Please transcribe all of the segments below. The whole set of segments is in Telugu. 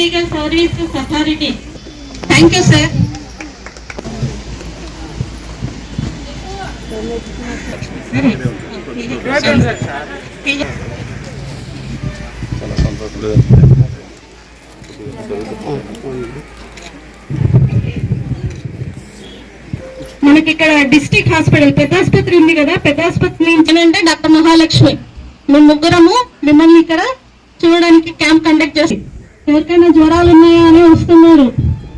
Legal services authority thank you sir మనకి ఇక్కడ డిస్ట్రిక్ట్ హాస్పిటల్ పెద్ద ఆసుపత్రి ఉంది కదా పెద్ద ఆసుపత్రి నుంచి అంటే డాక్టర్ మహాలక్ష్మి. మేము ముగ్గురము మిమ్మల్ని ఇక్కడ చూడడానికి క్యాంప్ కండక్ట్ చేసి ఎవరికైనా జ్వరాలు ఉన్నాయా అని వస్తున్నారు.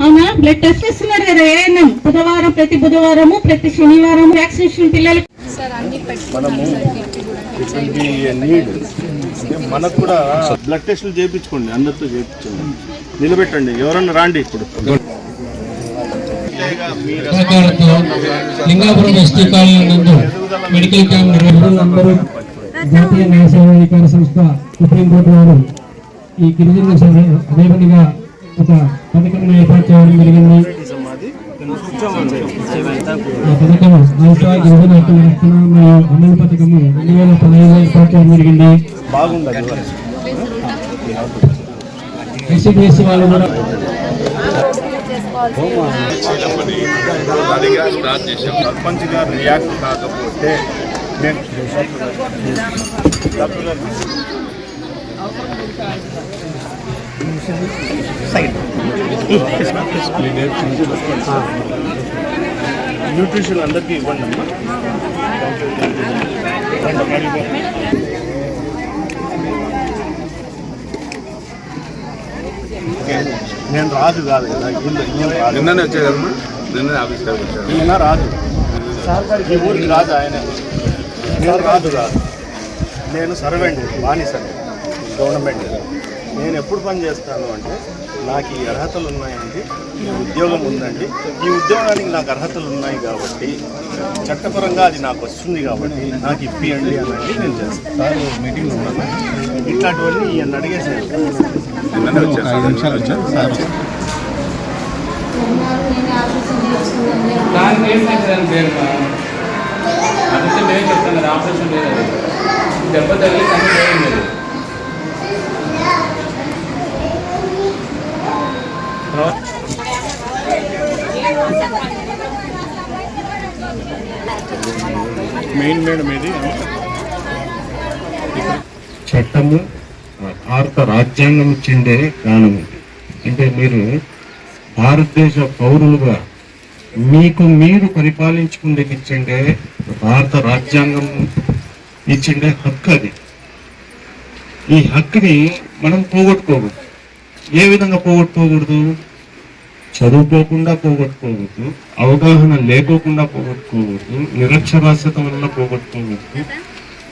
అవునా? బ్లడ్ టెస్ట్ ఇస్తున్నారు కదా ఏఎన్ఎం. బుధవారం ప్రతి బుధవారము ప్రతి శనివారం వ్యాక్సినేషన్ పిల్లలకి. మనము మనకు కూడా బ్లడ్ టెస్టులు చేయించుకోండి అందరితో చేయించండి నిలబెట్టండి ఎవరన్నా రాండి ఇప్పుడు. సహకారంతో లింగాపురం ఎస్టీ కాలనీ నందు మెడికల్ క్యాంప్ నిర్వహణ జాతీయ న్యాయ సేవాధికార సంస్థ సుప్రీం కోర్టు వారు ఈ గిరిజన అదేవిధంగా ఒక పథకం ఏర్పాటు చేయడం జరిగింది ఆ పథకం ఆశా గిరిజన హక్కుల రక్షణ మరియు అమలు పథకము రెండు వేల పదహైదు ఏర్పాటు చేయడం జరిగింది బాగుంది అది. ఎస్సీబీఎస్సీ వాళ్ళు కూడా సర్పంచ్ గారు రియాక్ట్ కాకపోతే నేను న్యూట్రిషన్ అందరికీ ఇవ్వండి అమ్మా. నేను రాజు కాదు కదా. నిన్ననే వచ్చేదమ్మా నిన్ననే ఆఫీస్ వచ్చాడు ఈయన రాజు. ఈ ఊరికి రాజు ఆయన. నేను రాజు కాదు. నేను సర్వెంట్ బానిసని. గవర్నమెంట్. నేను ఎప్పుడు పని చేస్తాను అంటే నాకు ఈ అర్హతలు ఉన్నాయండి ఈ ఉద్యోగం ఉందండి. ఈ ఉద్యోగానికి నాకు అర్హతలు ఉన్నాయి కాబట్టి చట్టపరంగా అది నాకు వస్తుంది కాబట్టి నాకు ఇప్పియండి అనండి నేను చేస్తాను. ఉన్నాను ఇట్లాంటివన్నీ ఈయన అడిగేసాను నిమిషాలు వచ్చాడు దానికి ఏం చేసేదాన్ని పేరు ఆపరేషన్ లేదు చెప్తాను కదా ఆపరేషన్ లేదు అది దెబ్బ తగిలి కన్ను పోయింది అది తర్వాత మెయిన్ మేడం ఇది చట్టము భారత రాజ్యాంగం ఇచ్చిండే జ్ఞానం అంటే మీరు భారతదేశ పౌరులుగా మీకు మీరు పరిపాలించుకుండే ఇచ్చిండే భారత రాజ్యాంగం ఇచ్చిండే హక్కు అది. ఈ హక్కుని మనం పోగొట్టుకోకూడదు. ఏ విధంగా పోగొట్టుకోకూడదు? చదువుకోకుండా పోగొట్టుకోవద్దు అవగాహన లేకోకుండా పోగొట్టుకోవద్దు నిరక్షరాస్యత వల్ల పోగొట్టుకోవద్దు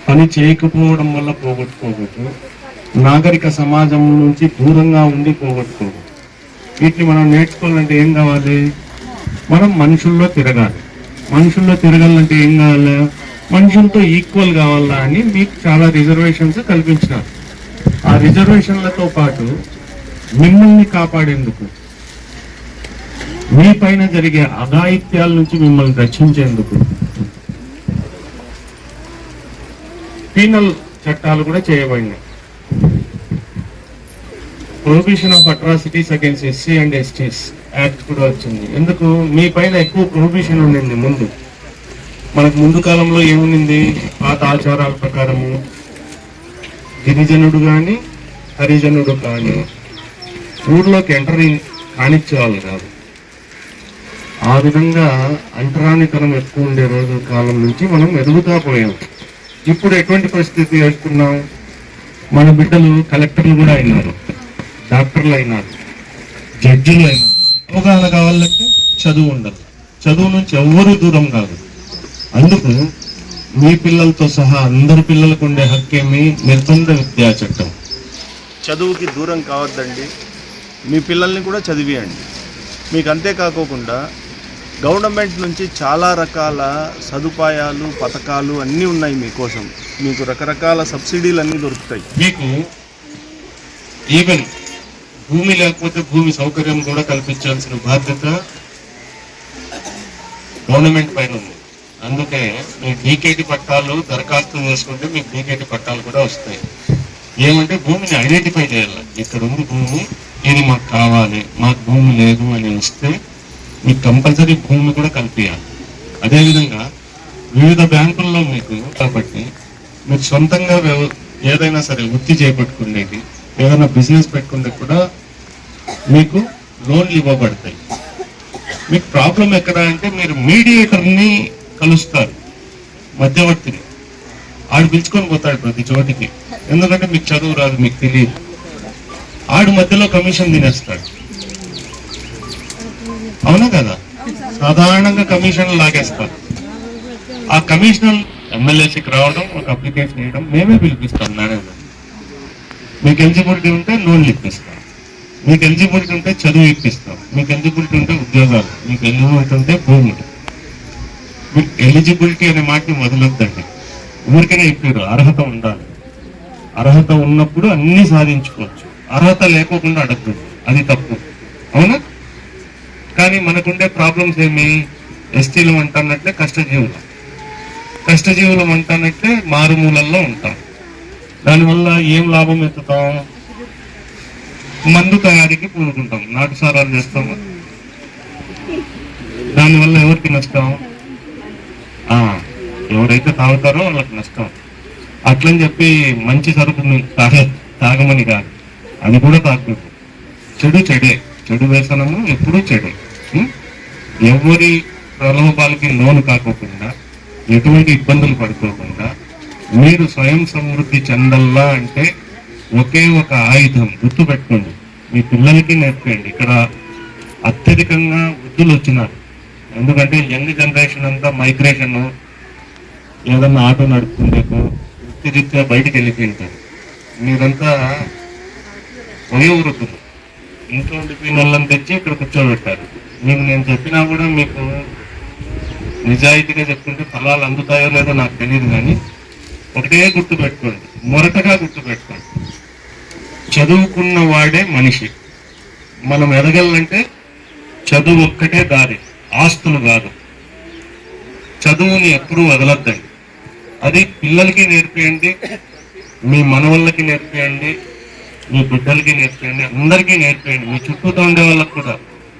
పని చేయకపోవడం వల్ల పోగొట్టుకోవద్దు నాగరిక సమాజం నుంచి దూరంగా ఉండి పోగొట్టుకోవద్దు. వీటిని మనం నేర్చుకోవాలంటే ఏం కావాలి? మనం మనుషుల్లో తిరగాలి. మనుషుల్లో తిరగాలంటే ఏం కావాలి? మనుషులతో ఈక్వల్ కావాలా అని మీకు చాలా రిజర్వేషన్స్ కల్పించినారు. ఆ రిజర్వేషన్లతో పాటు మిమ్మల్ని కాపాడేందుకు మీ పైన జరిగే అఘాయిత్యాల నుంచి మిమ్మల్ని రక్షించేందుకు పీనల్ చట్టాలు కూడా చేయబడినాయి. Prohibition of atrocities against SC and STs act కూడా వచ్చింది. ఎందుకు? మీ పైన ఎక్కువ ప్రొహిబిషన్ ఉండింది ముందు. మనకు ముందు కాలంలో ఏముంది పాత ఆచారాల ప్రకారము గిరిజనుడు కానీ హరిజనుడు కానీ ఊర్లోకి ఎంటర్ కానిచ్చేవాళ్ళు కాదు. ఆ విధంగా అంటరానితనం ఎక్కువ ఉండే రోజు కాలం నుంచి మనం ఎదుగుతా పోయాం. ఇప్పుడు ఎటువంటి పరిస్థితి వేసుకున్నాం మన బిడ్డలు కలెక్టర్లు కూడా అయినారు డాక్టర్లు అయినారు జడ్జిలు అయినారు. అవగాహన కావాలంటే చదువు ఉండదు చదువు నుంచి ఎవ్వరూ దూరం కాదు. అందుకు మీ పిల్లలతో సహా అందరి పిల్లలకు ఉండే హక్కేమి నిర్బంధ విద్యా చట్టం. చదువుకి దూరం కావద్దండి. మీ పిల్లల్ని కూడా చదివియండి. మీకు అంతేకాకోకుండా గవర్నమెంట్ నుంచి చాలా రకాల సదుపాయాలు పథకాలు అన్నీ ఉన్నాయి మీకోసం. మీకు రకరకాల సబ్సిడీలు అన్నీ దొరుకుతాయి. మీకు ఈవెన్ భూమి లేకపోతే భూమి సౌకర్యం కూడా కల్పించాల్సిన బాధ్యత గవర్నమెంట్ పైన ఉంది. అందుకే మీ డీకేటి పట్టాలు దరఖాస్తు చేసుకుంటే మీకు డీకేటీ పట్టాలు కూడా వస్తాయి. ఏమంటే భూమిని ఐడెంటిఫై చేయాలి. ఇక్కడ ఉంది భూమి ఇది మాకు కావాలి మాకు భూమి లేదు అని వస్తే మీకు కంపల్సరీ భూమి కూడా కల్పించాలి అదేవిధంగా వివిధ బ్యాంకుల్లో మీకు కాబట్టి మీరు సొంతంగా వ్యవ- ఏదైనా సరే వృత్తి చేపట్టుకునేది ఏదైనా బిజినెస్ పెట్టుకుంటే కూడా మీకు లోన్లు ఇవ్వబడతాయి. మీకు ప్రాబ్లం ఎక్కడ అంటే మీరు మీడియేటర్ని కలుస్తారు మధ్యవర్తిని. ఆడు పిలుచుకొని పోతాడు ప్రతి చోటికి. ఎందుకంటే మీకు చదువు రాదు మీకు తెలియదు. ఆడు మధ్యలో కమిషన్ తినేస్తాడు. అవునా కదా? సాధారణంగా కమిషన్ లాగేస్తారు. ఆ కమిషనర్ ఎమ్మెల్యేసీకి రావడం ఒక అప్లికేషన్ వేయడం మేమే పిలిపిస్తాం మేనేజర్. మీకు ఎలిజిబిలిటీ ఉంటే లోన్లు ఇప్పిస్తాం. మీకు ఎలిజిబిలిటీ ఉంటే చదువు ఇప్పిస్తాం. మీకు ఎలిజిబిలిటీ ఉంటే ఉద్యోగాలు. మీకు ఎలిజిబిలిటీ ఉంటే భూమి మీకు ఎలిజిబిలిటీ అనే మాటని వదలొద్దండి. ఎవరికైనా ఇప్పారు అర్హత ఉండాలి. అర్హత ఉన్నప్పుడు అన్ని సాధించుకోవచ్చు. అర్హత లేకోకుండా అడగదు అది తప్పు. అవునా? కానీ మనకుండే ప్రాబ్లమ్స్ ఏమి? ఎస్టీలు అంటున్నట్లే కష్టజీవులు. కష్టజీవులం అంటానంటే మారుమూలల్లో ఉంటాం. దానివల్ల ఏం లాభం ఎత్తుతాం? మందు తయారీకి పూనుకుంటాం. నాటుసారాలు చేస్తాం. దానివల్ల ఎవరికి నష్టం? ఆ, ఎవరైతే తాగుతారో వాళ్ళకి నష్టం. అట్లని చెప్పి మంచి సరుకుని తాగ తాగమని కాదు అది కూడా తాగకూడదు. చెడు చెడే. చెడు వ్యసనము ఎప్పుడూ చెడే. ఎవరి ప్రలోభాలకి లోను కాకోకుండా ఎటువంటి ఇబ్బందులు పడుకోకుండా మీరు స్వయం సమృద్ధి చెందల్లా అంటే ఒకే ఒక ఆయుధం గుర్తు పెట్టుకోండి మీ పిల్లలకి నేర్పండి ఇక్కడ అత్యధికంగా వృద్ధులు వచ్చినారు. ఎందుకంటే యంగ్ జనరేషన్ అంతా మైగ్రేషన్ ఏదన్నా ఆటో నడుపుతుండేకు వృత్తిరీత్యా బయటికి వెళ్ళిపోయింటారు మీరంతా వయోవృద్ధులు. ఇంట్లో ఉండిపోయిన వాళ్ళని తెచ్చి ఇక్కడ కూర్చోబెట్టారు. మీకు నేను చెప్పినా కూడా మీకు నిజాయితీగా చెప్తుంటే ఫలాలు అందుతాయో లేదో నాకు తెలియదు కానీ ఒకటే గుర్తు పెట్టుకోండి మొరటగా గుర్తు పెట్టుకోండి చదువుకున్న వాడే మనిషి. మనం ఎదగాలంటే చదువు ఒక్కటే దారి ఆస్తులు కాదు. చదువుని ఎప్పుడూ వదలద్దండి. అది పిల్లలకి నేర్పియండి మీ మనవళ్ళకి నేర్పియండి మీ బిడ్డలకి నేర్పియండి అందరికీ నేర్పియండి. మీ చుట్టూతో ఉండే వాళ్ళకి కూడా.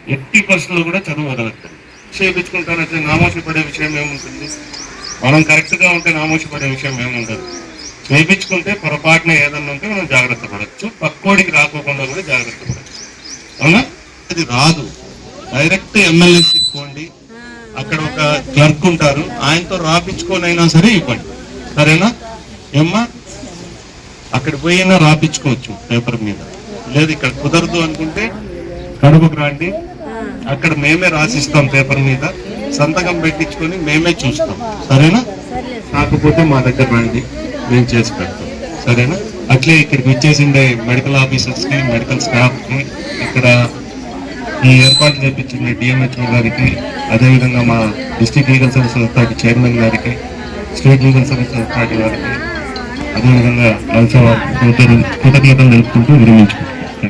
ఎట్టి పరిస్థితుల్లో కూడా చదువు వదలొద్దండి చేయించుకుంటానంటే నామోషపడే విషయం ఏముంటుంది? మనం కరెక్ట్గా ఉంటే నామోషపడే విషయం ఏముండదు. చేయించుకుంటే పొరపాటున ఏదన్నా ఉంటే మనం జాగ్రత్త పడవచ్చు పక్కోడికి రాకోకుండా కూడా జాగ్రత్త పడవచ్చు అవునా? అది రాదు. డైరెక్ట్ ఎమ్మెల్యే ఇవ్వండి అక్కడ ఒక క్లర్క్ ఉంటారు. ఆయనతో రాపించుకోనైనా సరే ఇవ్వండి. సరేనా? ఏమ్మా? అక్కడ పోయినా రాపించుకోవచ్చు పేపర్ మీద. లేదు ఇక్కడ కుదరదు అనుకుంటే కడుపుకు రాండి. అక్కడ మేమే రాసిస్తాం పేపర్ మీద. సంతకం పెట్టించుకొని మేమే చూస్తాం. సరేనా? కాకపోతే మా దగ్గర రండి. మేము చేసి పెడతాం. సరేనా? అట్లే ఇక్కడికి వచ్చేసిండే మెడికల్ ఆఫీసర్స్కి మెడికల్ స్టాఫ్కి ఇక్కడ ఈ ఏర్పాటు చేపించిన డిఎంహెచ్ఓ గారికి అదేవిధంగా మా district legal service authority chairman గారికి స్టేట్ లీగల్ సర్వీస్ అథారిటీ వారికి అదేవిధంగా లలిత కృతజ్ఞతలు తెలుపుకుంటూ విరమించుకుంటాం.